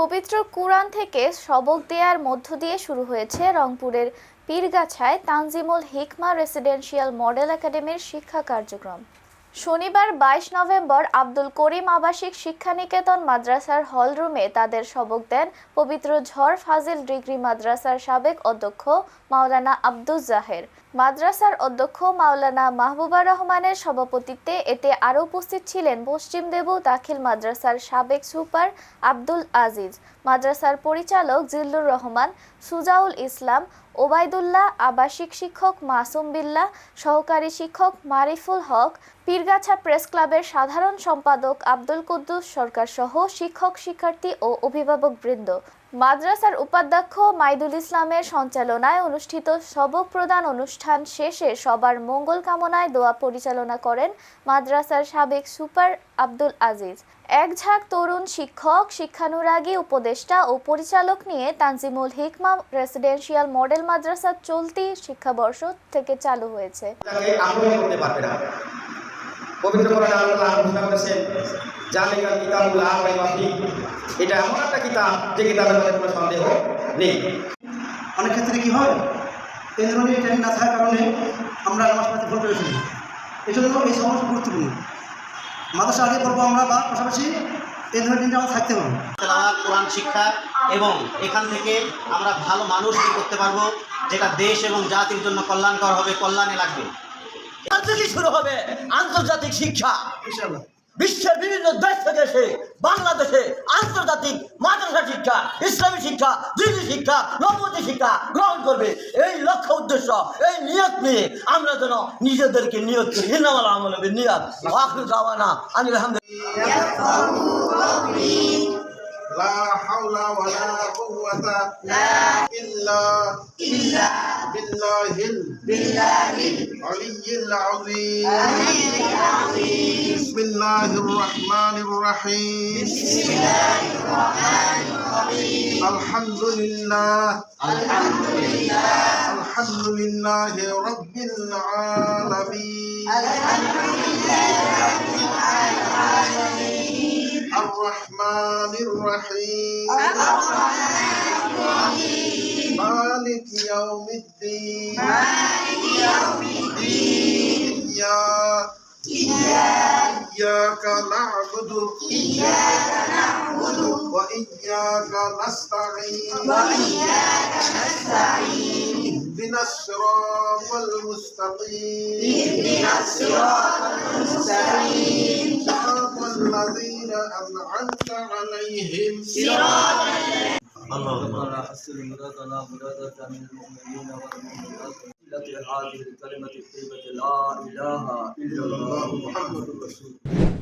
পবিত্র কুরআন থেকে সবক দেওয়ার মধ্য দিয়ে শুরু হয়েছে রংপুরের পীরগাছায় তানজিমুল হিকমা রেসিডেন্সিয়াল মডেল একাডেমির শিক্ষা কার্যক্রম। শনিবার বাইশ নভেম্বর আব্দুল করিম আবাসিক শিক্ষানিকেতন মাদ্রাসার হলরুমে তাদের সবক দেন পবিত্র ঝড় ফাজিল ডিগ্রি মাদ্রাসার সাবেক অধ্যক্ষ মাওলানা আব্দুল জাহের। মাদ্রাসার অধ্যক্ষ মাওলানা মাহবুবা রহমানের সভাপতিত্বে এতে আরও উপস্থিত ছিলেন পশ্চিম দেবু দাখিল মাদ্রাসার সাবেক সুপার আব্দুল আজিজ, মাদ্রাসার পরিচালক জিল্লুর রহমান, সুজাউল ইসলাম, ওবায়দুল্লাহ, আবাসিক শিক্ষক মাসুম বিল্লাহ, সহকারী শিক্ষক মারিফুল হক, পীরগাছা প্রেস ক্লাবের সাধারণ সম্পাদক আব্দুল কুদ্দুস সরকার সহ শিক্ষক, শিক্ষার্থী ও অভিভাবক বৃন্দ মাদ্রাসার উপাধ্যক্ষ মাইদুল ইসলামের সঞ্চালনায় অনুষ্ঠিত সবক প্রদান অনুষ্ঠান শেষে সবার মঙ্গল কামনায় দোয়া পরিচালনা করেন মাদ্রাসার সাবেক সুপার আব্দুল আজিজ। এক ঝাঁক তরুণ শিক্ষক, শিক্ষানুরাগী উপদেষ্টা ও পরিচালক নিয়ে তানজিমুল হিকমা রেসিডেন্সিয়াল মডেল মাদ্রাসা চলতি শিক্ষাবর্ষ থেকে চালু হয়েছে। ঘোষণা কিতাবুল লা এটা এমন একটা কিতাব যে কিতাবের মধ্যে কোনো সন্দেহ নেই। অনেক ক্ষেত্রে কী হয়? এই ধরনের ট্রেনিং না থাকার কারণে আমরা নামাজ পড়তে ভুল করে ফেলি এই জন্য এই সমস্যা গুরুত্বপূর্ণ। মাদ্রাসা আগে পড়ব আমরা বা পাশাপাশি এই ধরনের ট্রেনিং আমাদের থাকতে হবে। তেলাওয়াত কোরআন শিক্ষা এবং এখান থেকে আমরা ভালো মানুষ করতে পারব যেটা দেশ এবং জাতির জন্য কল্যাণকর হবে কল্যাণে লাগবে। শুরু হবে? আন্তর্জাতিক শিক্ষা। ইনশাআল্লাহ। বিশ্বের বিভিন্ন দেশ থেকে এসে বাংলাদেশে আন্তর্জাতিক মাদ্রাসা শিক্ষা ইসলামী শিক্ষা দিনী শিক্ষা নবতী শিক্ষা গ্রহণ করবে এই লক্ষ্য উদ্দেশ্য এই নিয়ত নিয়ে আমরা যেন নিজেদেরকে নিয়ত করি ইনামাল আমল হবে নিয়ত আখরু দাওয়ানা আনিল আলহামদুলিল্লাহ لا حول ولا قوة إلا إلا بالله بالله العلي العظيم بسم الله الرحمن الرحيم بسم الله الرحمن الرحيم الحمد لله الحمد لله الحمد لله رب العالمين الحمد لله رب العالمين الرحمن الرحيم مالك يوم الدين مالك يوم الدين إياك نعبد إياك نعبد. وإياك نستعين. وإياك نستعين اهدنا الصراط المستقيم. اهدنا الصراط المستقيم صراط الذين أنعمت عليهم. صراط ربنا حسن مرادنا مرادة من المؤمنين والمؤمنات هذه الكلمة الطيبة لا إله إلا الله محمد رسول الله.